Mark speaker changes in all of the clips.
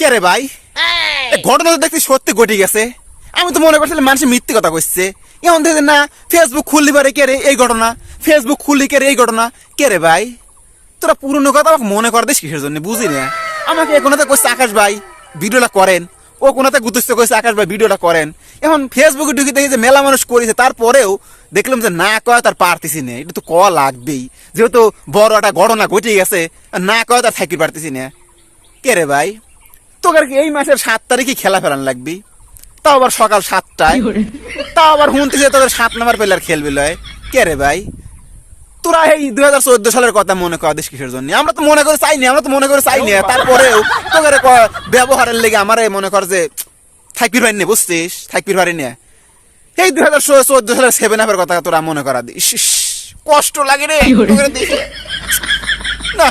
Speaker 1: কে রে ভাই? ঘটনা তো দেখতে সত্যি ঘটে গেছে। আমি তো মনে করছিলাম মানুষ মিথ্যে কথা কইছে। এমন দেখে না ফেসবুক খুললি পারে কে রে এই ঘটনা? ফেসবুক খুললি কে রে এই ঘটনা? কে রে ভাই? তোরা পুরনো কথা আমাকে মনে কর দিস কিসের জন্য বুঝি না। আমাকে কোনাতে কইছে আকাশ ভাই ভিডিওটা করেন। ও কোনাতে গুতুস্ত কইছে আকাশ ভাই ভিডিওটা করেন। এখন ফেসবুকে ঢুকে দেখি যে মেলা মানুষ করেছে তারপরেও দেখলাম যে না কয় তার পারতেছি না। এটা তো ক লাগবেই। যেহেতু বড় একটা ঘটনা ঘটে গেছে না কয় তার থাকি পারতেছি না। কে রে ভাই? তোকে আর কি এই মাসের সাত তারিখে খেলা লাগবি। তাও আবার সকাল সাতটায়। তাও আবার হুনতেছে তোদের সাত নম্বর প্লেয়ার খেলবি লয়। কে রে ভাই? তোরা এই দুই হাজার চোদ্দ সালের কথা মনে কর দিস কিসের জন্য? আমরা তো মনে করে চাইনি আমরা তো মনে করে চাইনি। তারপরেও তোদের ব্যবহারের লেগে আমার মনে কর যে থাকবির পারিনি বুঝছিস? থাকবির পারিনি এই দুই হাজার চোদ্দ সালের সেভেন আপের কথা তোরা মনে করা দিস কষ্ট লাগে রে। না।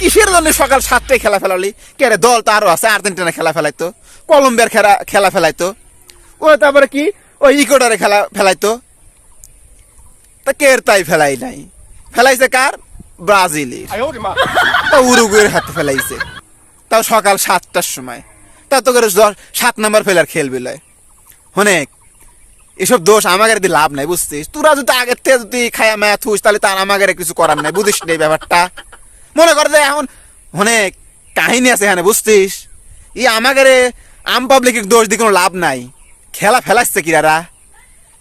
Speaker 1: কিসের জন্য সকাল সাতটায় খেলা ফেলালি? কে রে দল তো আরও আছে আর্জেন্টিনা খেলা ফেলাইতো কলম্বিয়ার খেলা খেলা ফেলাইতো। ও তারপরে কি? ওই ইকোডারে খেলা ফেলাইতো। তা কে তাই ফেলাই নাই? ফেলাইছে কার? ব্রাজিলের। তা উরুগুয়ের হাতে ফেলাইছে। তাও সকাল সাতটার সময়। তা তো করে সাত নম্বর ফেলার খেলবি লয়। অনেক এসব দোষ আমাদের দিয়ে লাভ নাই বুঝছিস? তোরা যদি আগের থেকে যদি খায়া মায়া থুস তাহলে তার আমাদের কিছু করার নাই বুঝিস নেই ব্যাপারটা? মনে কর যে এখন অনেক কাহিনী আছে এখানে বুঝছিস এই আমাদের আম পাবলিকের দোষ দিয়ে কোনো লাভ নাই। খেলা ফেলাচ্ছে কিরারা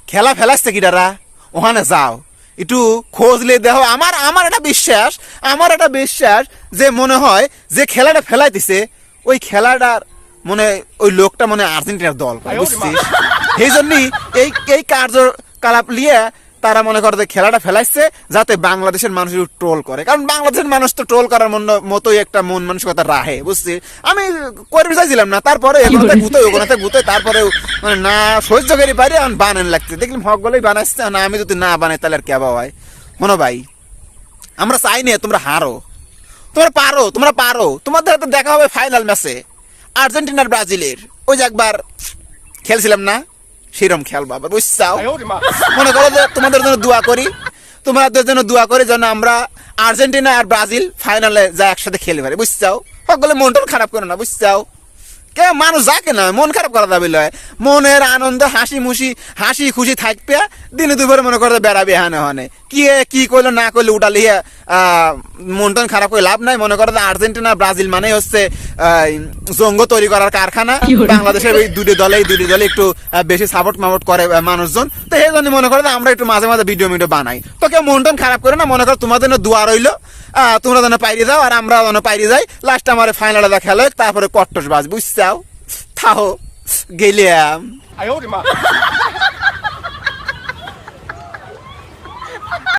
Speaker 1: খেলা ফেলাচ্ছে কিরারা ওখানে যাও। একটু খোঁজলে দেখো আমার আমার একটা বিশ্বাস আমার একটা বিশ্বাস যে মনে হয় যে খেলাটা ফেলাইতেছে ওই খেলাটার মনে ওই লোকটা মনে আর্জেন্টিনার দল বুঝছিস সেই জন্যই এই এই কার্যকলাপ নিয়ে তারা মনে করে যে খেলাটা ফেলাইছে যাতে বাংলাদেশের মানুষ ট্রোল করে। কারণ বাংলাদেশের মানুষ তো ট্রোল করার মন মতোই একটা মন মানসিকতা রাহে বুঝছিস আমি করে চাইছিলাম না তারপরে এগুলোতে গুতোই ওগুলোতে গুতোই তারপরেও মানে না সহ্য করি পারি এখন বানান লাগছে। দেখলাম হক গলেই বানাচ্ছে না আমি যদি না বানাই তাহলে আর কেবা হয়? মনো ভাই আমরা চাই না তোমরা হারো। তোমরা পারো তোমরা পারো। তোমাদের হাতে দেখা হবে ফাইনাল ম্যাচে আর্জেন্টিনার ব্রাজিলের। ওই যে একবার খেলছিলাম না? সেরম খেয়াল আবার বুঝছাও? মনে করো যে তোমাদের জন্য দোয়া করি তোমাদের জন্য দোয়া করি যেন আমরা আর্জেন্টিনা আর ব্রাজিল ফাইনালে যা একসাথে খেলে পারি বুঝছাও? সকলে মনটা খারাপ করে না বুঝছাও? কে মানুষ যাকে না মন খারাপ করা যাবে লয়। মনের আনন্দ হাসি মুসি হাসি খুশি থাকবে দিনে দুপুরে মনে করতে বেড়াবে হানে হনে। কি কি করল না করল উঠালি মন টন খারাপ করে লাভ নাই। মনে করতে আর্জেন্টিনা ব্রাজিল মানেই হচ্ছে জঙ্গ তৈরি করার কারখানা। বাংলাদেশের ওই দুটি দলে দুটি দলে একটু বেশি সাপোর্ট মাপোর্ট করে মানুষজন। তো এই জন্য মনে করে আমরা একটু মাঝে মাঝে ভিডিও মিডিও বানাই। তো কেউ মন খারাপ করে না মনে করো তোমার জন্য দোয়া রইল। তোমরা যেন পাইরে যাও আর আমরা যেন পাইরে যাই। লাস্ট আমার ফাইনালে দেখা খেলো তারপরে কট্টস বাজ বুঝছাও? থাহো গেলিয়াম।